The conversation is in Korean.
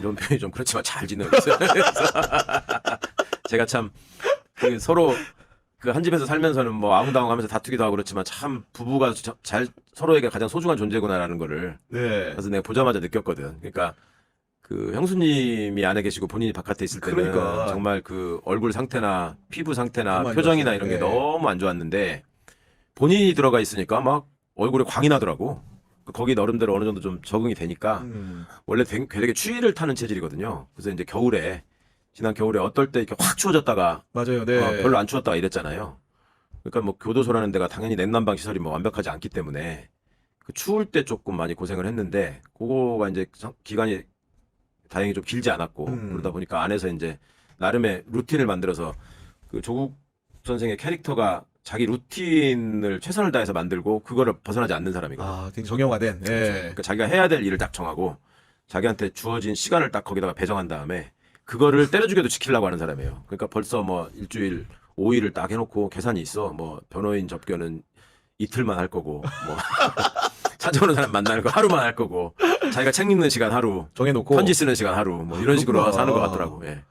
이런 표현이 좀 그렇지만 잘 지내고 있어요. 제가 참 그 서로 그 한 집에서 살면서는 뭐 아웅다웅하면서 다투기도 하고 그렇지만 참 부부가 저- 잘 서로에게 가장 소중한 존재구나라는 거를 네. 그래서 내가 보자마자 느꼈거든. 그러니까 그 형수님이 안에 계시고 본인이 바깥에 있을 때는 그러니까. 정말 그 얼굴 상태나 피부 상태나 너무 안 표정이나 좋았어요. 이런 게 네. 너무 안 좋았는데 본인이 들어가 있으니까 막 얼굴에 광이 나더라고. 거기 나름대로 어느 정도 좀 적응이 되니까 음. 원래 되게, 되게 추위를 타는 체질이거든요. 그래서 이제 겨울에 지난 겨울에 어떨 때 이렇게 확 추워졌다가 맞아요. 네. 어, 별로 안 추웠다가 이랬잖아요. 그러니까 뭐 교도소라는 데가 당연히 냉난방 시설이 뭐 완벽하지 않기 때문에 그 추울 때 조금 많이 고생을 했는데 그거가 이제 상- 기간이 다행히 좀 길지 않았고 음. 그러다 보니까 안에서 이제 나름의 루틴을 만들어서 그 조국 선생의 캐릭터가 자기 루틴을 최선을 다해서 만들고 그거를 벗어나지 않는 사람이거든요. 아, 굉장히 정형화된. 예. 그러니까 자기가 해야 될 일을 딱 정하고 자기한테 주어진 시간을 딱 거기다가 배정한 다음에 그거를 때려 죽여도 지키려고 하는 사람이에요. 그러니까 벌써 뭐 일주일 5일을 딱 해놓고 계산이 있어. 뭐 변호인 접견은 이틀만 할 거고 뭐 찾아오는 사람 만나는 거 하루만 할 거고 자기가 책 읽는 시간 하루 정해놓고. 편지 쓰는 시간 하루 뭐 이런 식으로 그렇구나. 사는 것 같더라고. 예.